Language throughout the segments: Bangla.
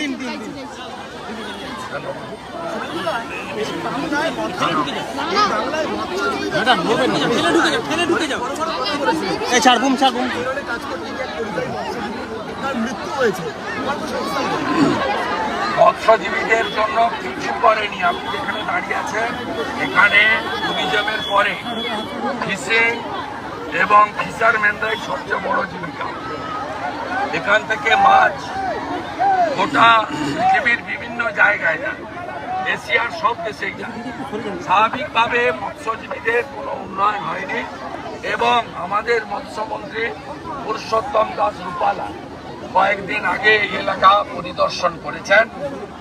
দিন মৃত্যু হয়েছে মৎস্যজীবীদের জন্য কিছু করেনি। আপনি যেখানে দাঁড়িয়ে আছেন এখানে ট্যুরিজমের পরে ফিশিং এবং ফিশারম্যানরাই সবচেয়ে বড় জীবিকা। এখান থেকে মাছ গোটা পৃথিবীর বিভিন্ন জায়গায় যায় এশিয়ার সব দেশেই যায় স্বাভাবিকভাবে মৎস্যজীবীদের কোনো উন্নয়ন হয়নি এবং আমাদের মৎস্যমন্ত্রী পুরুষোত্তম দাস রূপালা কয়েকদিন আগে এই এলাকা পরিদর্শন করেছেন।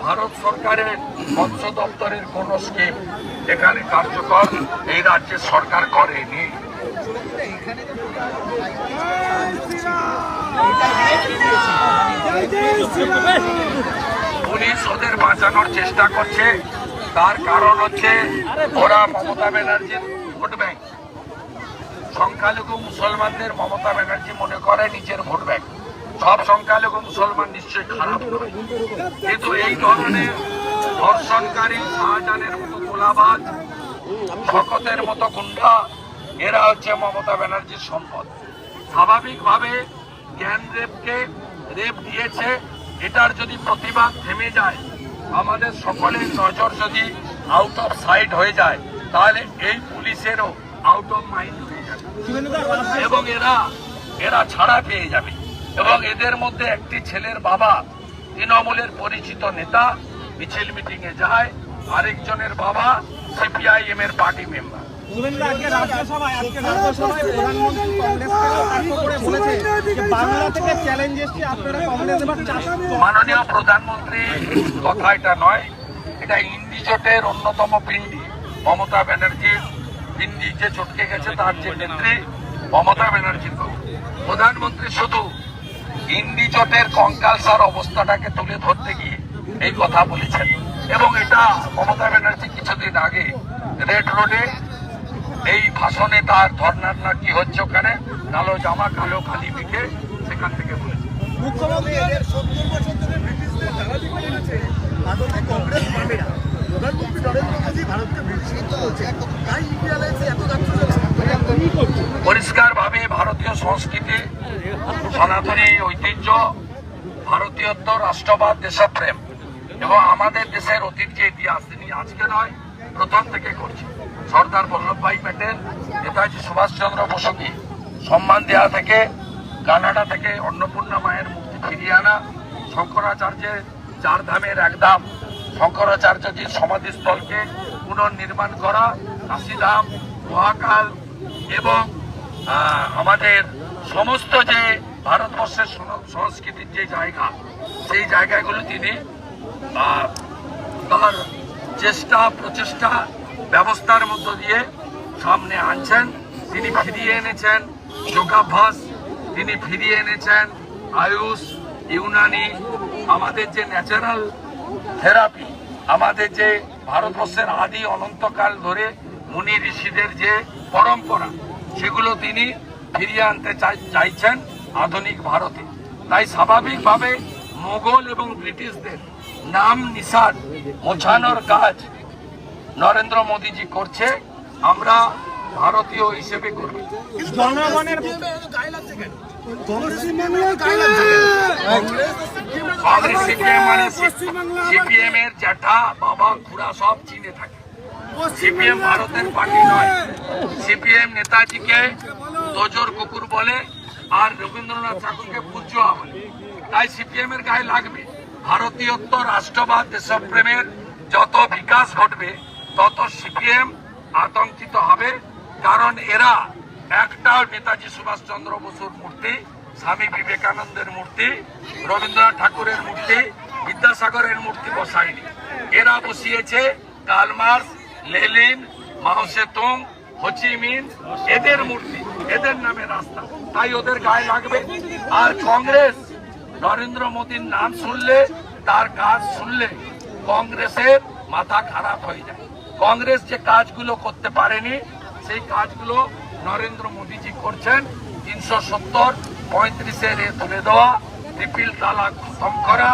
ভারত সরকারের মৎস্য দপ্তরের কোন স্কিম এখানে কার্যকর এই রাজ্যের সরকার করেনি। পুলিশ ওদের বাঁচানোর চেষ্টা করছে। তার কারণ হচ্ছে ওরা মমতা ব্যানার্জির ভোট ব্যাংক। সংখ্যালঘু মুসলমানদের মমতা ব্যানার্জি মনে করে নিজের ভোট ব্যাংক। সব সংখ্যালঘু মুসলমান নিশ্চয়ই খারাপ। কিন্তু এই ধরনের ধর্ষণকারী শাহজাহানের মতো গোলাবাজ, শকতের মতো গুন্ডা, এরা হচ্ছে মমতা ব্যানার্জির সম্পদ। স্বাভাবিকভাবে জ্ঞান রেপকে রেপ দিয়েছে, এটার যদি প্রতিবাদ থেমে যায়, আমাদের সকলের নজর যদি আউট অফ সাইড হয়ে যায়, তাহলে এই পুলিশেরও আউট অফ মাইন্ড হয়ে যাবে। এবং এরা এরা ছাড়া পেয়ে যাবে। এবং এদের মধ্যে একটি ছেলের বাবা, তৃণমূলের পরিচিত নেতা, মিছিল মিটিং এ যায়, আরেকজনের বাবা সিপিআইএম এর পার্টি মেম্বার মাননীয় প্রধানমন্ত্রী, কথা এটা নয়, এটা ইন্ডি জোটের অন্যতম পিণ্ডি, মমতা ব্যানার্জির পিণ্ডি যে চটকে গেছে তার যে নেত্রী, মমতা ব্যানার্জির প্রধানমন্ত্রী শুধু ইন্ডি জোটের কঙ্কালসার অবস্থাটাকে তুলে ধরতে গিয়ে এই কথা বলেছেন। এবং এটা মমতা ব্যানার্জি কিছুদিন আগে রেড রোডে এই ভাষণে তার ধর্নার না কি হচ্ছে ওখানে? কালো জামা কালো খালি মেখে সেখান থেকে বলেছে। মুখ্যমন্ত্রী সত্তর বছর ধরে ব্রিটিশদের দালালি করে ভারতে কংগ্রেস মানে না প্রধানমন্ত্রী নরেন্দ্র মোদী ভারতকে বিস্মিত করছে তাই ইন্ডিয়া লাইন্সে এত পরিষ্কারভাবে ভারতীয় সংস্কৃতি সনাতনী ঐতিহ্য ভারতীয়ত্ব রাষ্ট্রবাদ দেশপ্রেম। এবং আমাদের দেশের অতীত যে ইতিহাস তিনি আজকে নয় প্রথম থেকে করছে। সর্দার বল্লভভাই প্যাটেল, নেতাজি সুভাষচন্দ্র বসুকে সম্মান দেওয়া থেকে, কানাডা থেকে অন্নপূর্ণা মায়ের মুক্তি ফিরিয়ে আনা, শঙ্করাচার্যের চার ধামের একধাম শঙ্করাচার্যজির সমাধিস্থলকে পুনর্নির্মাণ করা, কাশীধাম, মহাকাল এবং আমাদের সমস্ত যে ভারতবর্ষের সংস্কৃতির যে জায়গা, সেই জায়গাগুলো তিনি তার চেষ্টা, প্রচেষ্টা ব্যবস্থার মধ্য দিয়ে সামনে আনছেন। তিনি ফিরিয়ে এনেছেন যোগাভ্যাস, তিনি ফিরিয়ে এনেছেন আয়ুষ, ইউনানি, আমাদের যে ন্যাচারাল থেরাপি আমাদের যে ভারতবর্ষের আদি অনন্তকাল ধরে মুনি ঋষিদের যে পরম্পরা, সেগুলো তিনি ফিরিয়ে আনতে চাই- চাইছেন আধুনিক ভারতে। তাই স্বাভাবিকভাবে মোগল এবং ব্রিটিশদের নাম নিশান মোছানোর কাজ নরেন্দ্র মোদীজি করছে আমরা ভারতীয় হিসেবে করব জনগণের মানে সিপিএম এর জ্যাঠা বাবা খুড়া সব চীনে থাকে। সিপিএম ভারতের পার্টি নয়। সিপিএম নেতাজিকে দোজর কুকুর বলে আর রবীন্দ্রনাথ ঠাকুরকে পূজ্যা বলে। তাই সিপিএম এর গায়ে লাগবে। ভারতীয়ত্ব রাষ্ট্রবাদ দেশপ্রেমের যত বিকাশ ঘটবে তত সিপিএম আতঙ্কিত হবে, কারণ এরা একটাও নেতাজি সুভাষচন্দ্র বসুর মূর্তি, স্বামী বিবেকানন্দের মূর্তি, রবীন্দ্রনাথ ঠাকুরের মূর্তি, বিদ্যাসাগরের মূর্তি বসায়নি। এরা বসিয়েছে কালমার্স লেলিন মাও সেতুং হোচিমিন, এদের মূর্তি, এদের নামে রাস্তা। তাই ওদের গায়ে লাগবে। আর কংগ্রেস, নরেন্দ্র মোদীর নাম শুনলে, তার কাজ শুনলে কংগ্রেসের মাথা খারাপ হয়ে যায়। কংগ্রেস যে কাজগুলো করতে পারেনি, সেই কাজগুলো নরেন্দ্র মোদীজি করছেন। তিনশো সত্তর পঁয়ত্রিশের তুলে দেওয়া ট্রিপিল তালা খতম করা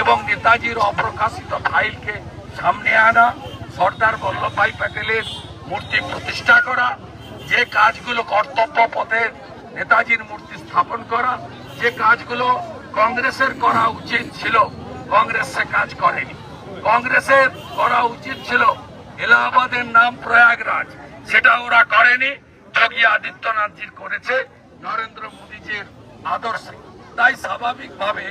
এবং নেতাজির অপ্রকাশিত ফাইলকে সামনে আনা, সর্দার বল্লভভাই প্যাটেলের মূর্তি প্রতিষ্ঠা করা, যে কাজগুলো কর্তব্য পথে নেতাজির মূর্তি স্থাপন করা, যে কাজগুলো কংগ্রেসের করা উচিত ছিল, কংগ্রেস সে কাজ করেনি। কংগ্রেসের করা উচিত ছিল এলাহাবাদের নাম প্রয়াগরাজ। সেটা ওরা করেনি। যোগী আদিত্যনাথজির করেছে নরেন্দ্র মোদীজির আদর্শে। তাই স্বাভাবিকভাবে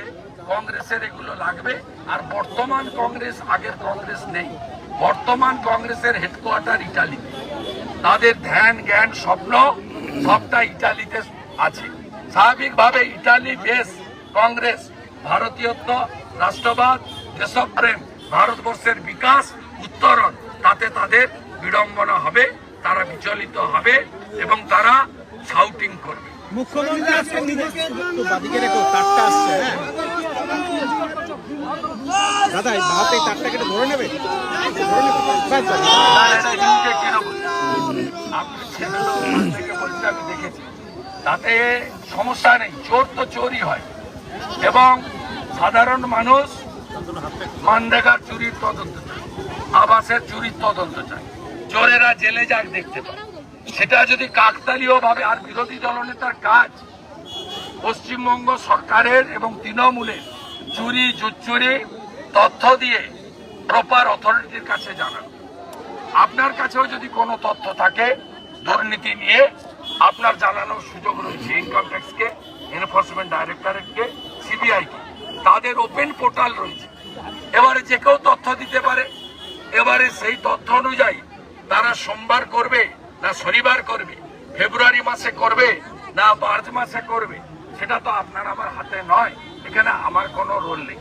কংগ্রেসের এগুলো লাগবে। আর বর্তমান কংগ্রেস, আগের কংগ্রেস নেই। বর্তমান কংগ্রেসের হেডকোয়ার্টার ইটালিতে তাদের ধ্যান, জ্ঞান, স্বপ্ন সবটা ইটালিতে আছে। স্বাভাবিকভাবে ইটালি বেশ কংগ্রেস, ভারতীয়ত্ব, রাষ্ট্রবাদ, দেশপ্রেম, ভারতবর্ষের বিকাশ, উত্তরণ। তাতে তাদের বিড়ম্বনা হবে তারা বিচলিত হবে এবং তারা শাউটিং করবে। মুখ্যমন্ত্রী আজকে নিজেকে বাদিকে রেখো তারটা আসছে হ্যাঁ। দাদা এই হাতে তারটা কেটে ধরে নেবে? আপনি ছেলেটা থেকে বলছে আমি দেখেছি তাতে সমস্যা নেই চোর তো চোরই হয়। এবং সাধারণ মানুষ মানরেগার চুরির তদন্ত আবাসের চুরির তদন্ত চায় চোরেরা জেলে যাক দেখতে পায় সেটা যদি কাকতালীয় ভাবে আর বিরোধী দলনেতার কাজ, পশ্চিমবঙ্গ সরকারের এবং তৃণমূলের চুরি, জুচ্চুরি, তথ্য দিয়ে প্রপার অথরিটির কাছে জানান। আপনার কাছেও যদি কোনো তথ্য থাকে, দুর্নীতি নিয়ে আপনার জানানোর সুযোগ রয়েছে ইনকাম ট্যাক্সকে এনফোর্সমেন্ট ডাইরেক্টরেটকে সিবিআইকে তাদের ওপেন পোর্টাল রয়েছে। এবারে যে কেউ তথ্য দিতে পারে এবারে সেই তথ্য অনুযায়ী তারা সোমবার করবে না শনিবার করবে? ফেব্রুয়ারি মাসে করবে না মার্চ মাসে করবে? সেটা তো আপনার আমার হাতে নয়। এখানে আমার কোনো রোল নেই।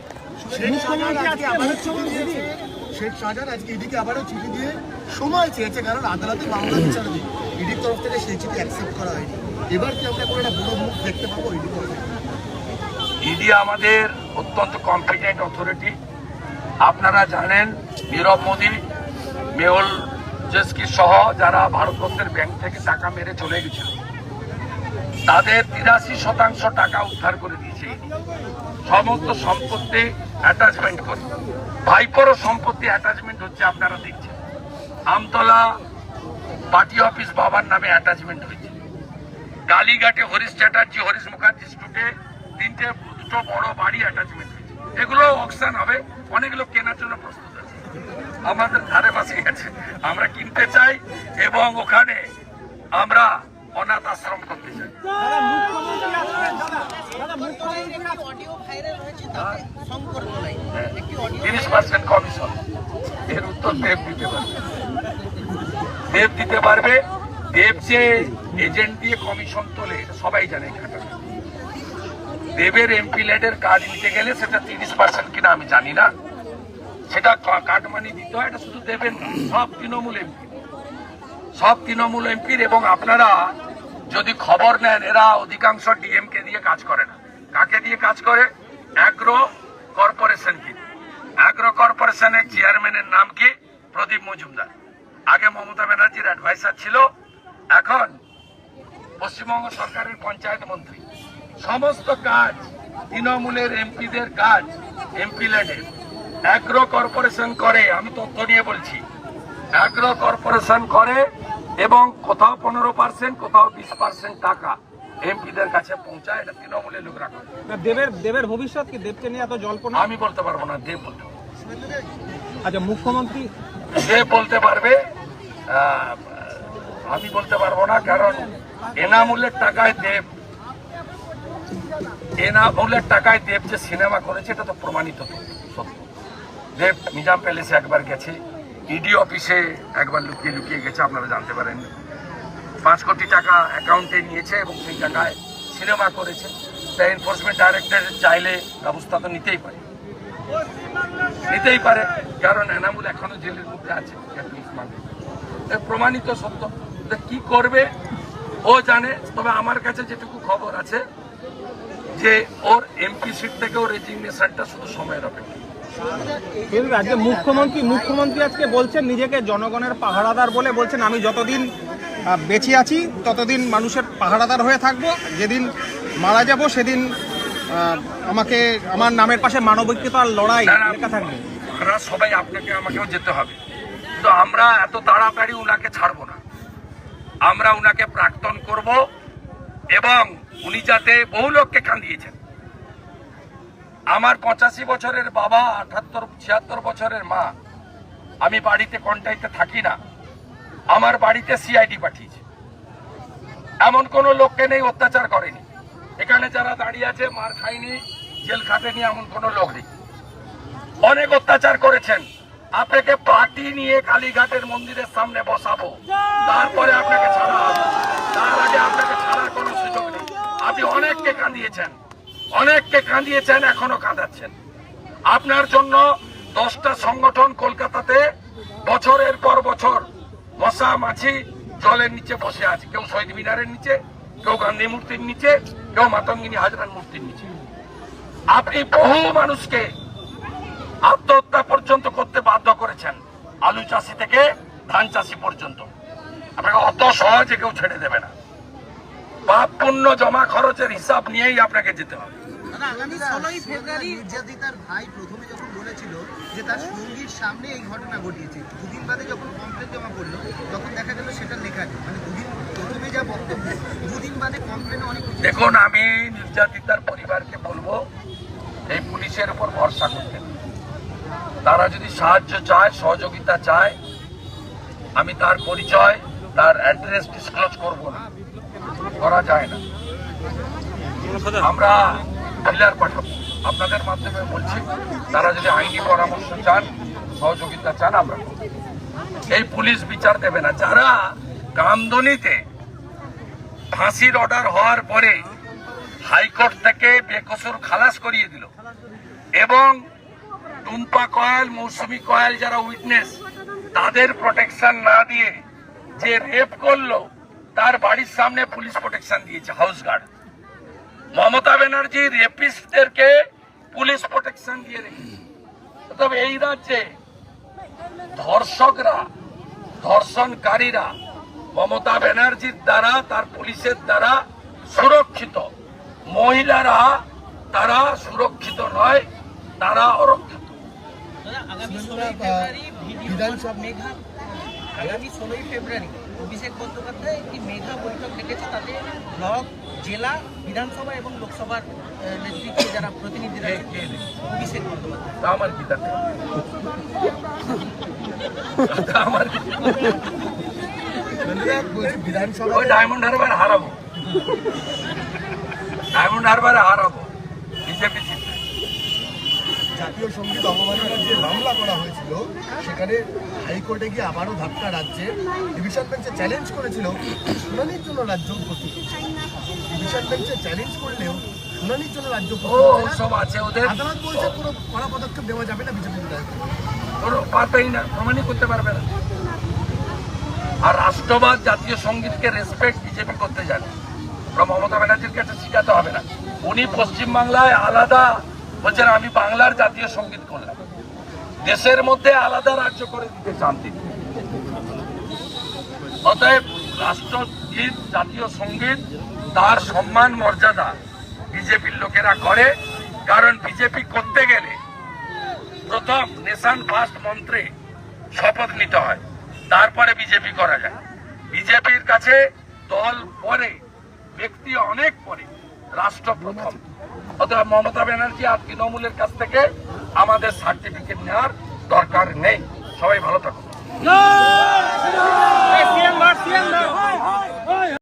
শেখ শাহজাহান আজকে ইডিকে আবারও চিঠি দিয়ে সময় চেয়েছে কারণ আদালতে মামলা বিচার দিই ইডির তরফ থেকে সেই চিঠি অ্যাকসেপ্ট করা হয়নি। এবার কি আমরা কোনো একটা বড় মুখ দেখতে পাবো ইডি ইডি আমাদের অত্যন্ত কম্পিটেন্ট অথরিটি আপনারা জানেন, নীরব মোদী মেহুল জেসকি সহ যারা ভারতবর্ষের ব্যাংক থেকে টাকা মেরে চলে গেছিল, তাদের তিরাশি শতাংশ টাকা উদ্ধার করে দিয়েছে সমস্ত সম্পত্তি অ্যাটাচমেন্ট করে। ভাইপোরও সম্পত্তি অ্যাটাচমেন্ট হচ্ছে, আপনারা দেখছেন। আমতলা পার্টি অফিস বাবার নামে অ্যাটাচমেন্ট হয়েছে। কালীঘাটে হরিশ চ্যাটার্জি, হরিশ মুখার্জি স্টুটে তিনটে, দুটো বড় বাড়ি অ্যাটাচমেন্ট এগুলো অকশন হবে। অনেক লোক কেনার জন্য প্রস্তুত আছে। আমাদের ধারে পাশে আছে। আমরা কিনতে চাই এবং ওখানে আমরা অনাথ আশ্রম করতে চাই। তিরিশ পার্সেন্ট কমিশন। এর উত্তর দেব দিতে পারবে। দেব দিতে পারবে। দেব যে এজেন্ট দিয়ে কমিশন তোলে, সবাই জানে এখানটা দেবের এমপি ল্যাডের কাজ নিতে গেলে সেটা তিরিশ পার্সেন্ট কিনা আমি জানি না। সেটা কা- কাটমানি দিতে হয়, এটা শুধু দেবেন সব তৃণমূল এমপি সব তৃণমূল এমপির এবং আপনারা যদি খবর নেন, এরা অধিকাংশ ডিএমকে দিয়ে কাজ করে না। কাকে দিয়ে কাজ করে? অ্যাগ্রো কর্পোরেশন কি। অ্যাগ্রো কর্পোরেশনের চেয়ারম্যানের নাম কি? প্রদীপ মজুমদার। আগে মমতা ব্যানার্জির অ্যাডভাইসার ছিল, এখন পশ্চিমবঙ্গ সরকারের পঞ্চায়েত মন্ত্রী। সমস্ত কাজ তৃণমূলের এমপিদের কাজ এমপি ল্যান্ডের অ্যাগ্রো কর্পোরেশন করে আমি তথ্য নিয়ে বলছি। অ্যাগ্রো কর্পোরেশন করে এবং কোথাও পনেরো পার্সেন্ট কোথাও বিশ পার্সেন্ট টাকা এমপিদের কাছে পৌঁছায় এটা তৃণমূলের লোকরা দেবের দেবের ভবিষ্যৎ কি? দেবকে নিয়ে এত জল্পনা? আমি বলতে পারব না দেব বলতে আচ্ছা মুখ্যমন্ত্রী দেব বলতে পারবে আমি বলতে পারব না কারণ এনামূলের টাকায় দেব এনামূলের টাকায় দেব যে সিনেমা করেছে, এটা তো প্রমাণিত। সত্য। দেব, নিজাম প্যালেসে একবার গেছে ইডি অফিসে একবার লুকিয়ে লুকিয়ে গেছে, আপনারা জানতে পারেন। পাঁচ কোটি টাকা অ্যাকাউন্টে নিয়েছে এবং সেই টাকায় সিনেমা করেছে। তা এনফোর্সমেন্ট ডাইরেক্টর চাইলে ব্যবস্থা তো নিতেই পারে। নিতেই পারে, কারণ এনামুল এখনও জেলের মধ্যে আছে প্রমাণিত সত্য। কি করবে, ও জানে, তবে আমার কাছে যেটুকু খবর আছে যে ওর এমপি সিট থেকেও রেজিগনেশনটা শুধু সময়ের অপেক্ষা। আজকে মুখ্যমন্ত্রী মুখ্যমন্ত্রী আজকে বলছেন নিজেকে জনগণের পাহারাদার বলে বলছেন আমি যতদিন বেঁচে আছি ততদিন মানুষের পাহারাদার হয়ে থাকব। যেদিন মারা যাব সেদিন আমাকে আমার নামের পাশে মানবিকতার লড়াই লেখা থাকবে। আমরা সবাই আপনাকে আমাকেও যেতে হবে। তো আমরা এত তাড়াতাড়ি উনাকে ছাড়বো না। আমরা উনাকে প্রাক্তন করব এবং উনি যাতে বহু লোককে কান্দিয়েছেন আমার পঁচাশি বছরের বাবা, আঠাত্তর, ছিয়াত্তর বছরের মা, আমি বাড়িতে কন্টাইতে থাকি না, আমার বাড়িতে সিআইডি পাঠিয়েছে। এমন কোন লোককে নেই, অত্যাচার করেনি। এখানে যারা দাঁড়িয়ে আছে, মার খায়নি, জেল খাটেনি, এমন কোন লোক নেই। অনেক অত্যাচার করেছেন। আপনাকে পার্টি নিয়ে কালীঘাটের মন্দিরের সামনে বসাবো। তারপরে আপনাকে ছাড়া হবে তার আগে আপনাকে ছাড়ার কোনো সুযোগ নেই আপনি কাঁদিয়েছেন। অনেককে কাঁদিয়েছেন, এখনও কাঁদাচ্ছেন। আপনার জন্য দশটা সংগঠন কলকাতাতে বছরের পর বছর মশা মাছি জলের নিচে বসে আছে। কেউ শহীদ মিনারের নিচে, কেউ গান্ধী মূর্তির নিচে, কেউ মাতঙ্গিনী হাজরার মূর্তির নিচে। আপনি বহু মানুষকে আত্মহত্যা পর্যন্ত করতে বাধ্য করেছেন, আলু চাষি থেকে ধান চাষি পর্যন্ত। আপনাকে অত সহজে কেউ ছেড়ে দেবে না। পাপ পুণ্য জমা খরচের হিসাব নিয়েই আপনাকে যেতে হবে। নির্যাতিতার ভাই প্রথমে যখন বলেছিল যে তার সঙ্গীর সামনে এই ঘটনা ঘটিয়েছে দুদিন বাদে যখন কমপ্লেন জমা করল তখন দেখা গেল সেটা লেখা মানে দুদিন প্রথমে যা বক্তব্য দুদিন বাদে কমপ্লেনে অনেক দেখুন আমি নির্যাতিতার পরিবারকে বলব এই পুলিশের উপর ভরসা করতে। তারা যদি সাহায্য চায় সহযোগিতা চায় আমি তার পরিচয় তার অ্যাড্রেস ডিসক্লোজ করব না। করা যায় না। আমরা ফিলার পাঠাবো আপনাদের মাধ্যমে বলছি তারা যদি আইনি পরামর্শ চান সহযোগিতা চান আমরা এই পুলিশ বিচার দেবে না। যারা কামদনিতে ফাঁসির অর্ডার হওয়ার পরে হাইকোর্ট থেকে বেকসুর খালাস করিয়ে দিল এবং টুম্পা কয়েল মৌসুমি কয়েল যারা উইটনেস তাদের প্রোটেকশন না দিয়ে যে রেপ করল তার বাড়ির সামনে পুলিশ প্রোটেকশন দিয়েছে হাউস গার্ড মমতা ব্যানার্জি রেপিস্টদেরকে পুলিশ প্রোটেকশন দিয়ে রেখেছে তবে এই রাজ্যে ধর্ষকরা ধর্ষণকারীরা মমতা ব্যানার্জির দ্বারা তার পুলিশের দ্বারা সুরক্ষিত। মহিলারা তারা সুরক্ষিত নয় তারা অরক্ষিত। আগামী ষোলোই ফেব্রুয়ারি বিধানসভা- মেঘা আগামী ষোলোই ফেব্রুয়ারি। অভিষেক বন্দ্যোপাধ্যায় একটি মেঘা বৈঠক ডেকেছে তাতে ব্লক জেলা বিধানসভা এবং লোকসভার নেতৃত্বে যারা প্রতিনিধিরা? অভিষেক বন্দ্যোপাধ্যায়। আমার কি তাতে? আমার বিধানসভা ডায়মন্ড হারবার হারাবো। ডায়মন্ড হারবারে হারাবো। বিজেপি জাতীয় সংগীত অবমাননার যে মামলা করা হয়েছিল সেখানে হাইকোর্টে গিয়ে আবারও ধাক্কা রাজ্যে ডিভিশন বেঞ্চে চ্যালেঞ্জ করেছিল শুনানির জন্য রাজ্য উপস্থিত। ডিভিশন বেঞ্চে চ্যালেঞ্জ করলেও শুনানির জন্য রাজ্য সব আছে ওদের। আদালত বলছে কোনো কড়া পদক্ষেপ দেওয়া যাবে না বিজেপি পারবেই না প্রমাণই করতে পারবে না। আর রাষ্ট্রবাদ জাতীয় সঙ্গীতকে রেসপেক্ট বিজেপি করতে জানে। মমতা ব্যানার্জির কাছে শিখাতে হবে না। উনি পশ্চিমবাংলায় আলাদা বলছেন, আমি বাংলার জাতীয় সংগীত করলাম। দেশের মধ্যে আলাদা রাজ্য করে দিতে চান তিনি। অতএব রাষ্ট্রগীত, জাতীয় সংগীত, তার সম্মান, মর্যাদা বিজেপির লোকেরা করে। কারণ বিজেপি করতে গেলে প্রথম নেশান ফার্স্ট মন্ত্রে শপথ নিতে হয়, তারপরে বিজেপি করা যায়। বিজেপির কাছে দল পরে, ব্যক্তি অনেক পরে রাষ্ট্র প্রথম অতএব মমতা ব্যানার্জি আর তৃণমূলের কাছ থেকে আমাদের সার্টিফিকেট নেওয়ার দরকার নেই। সবাই ভালো থাকুন।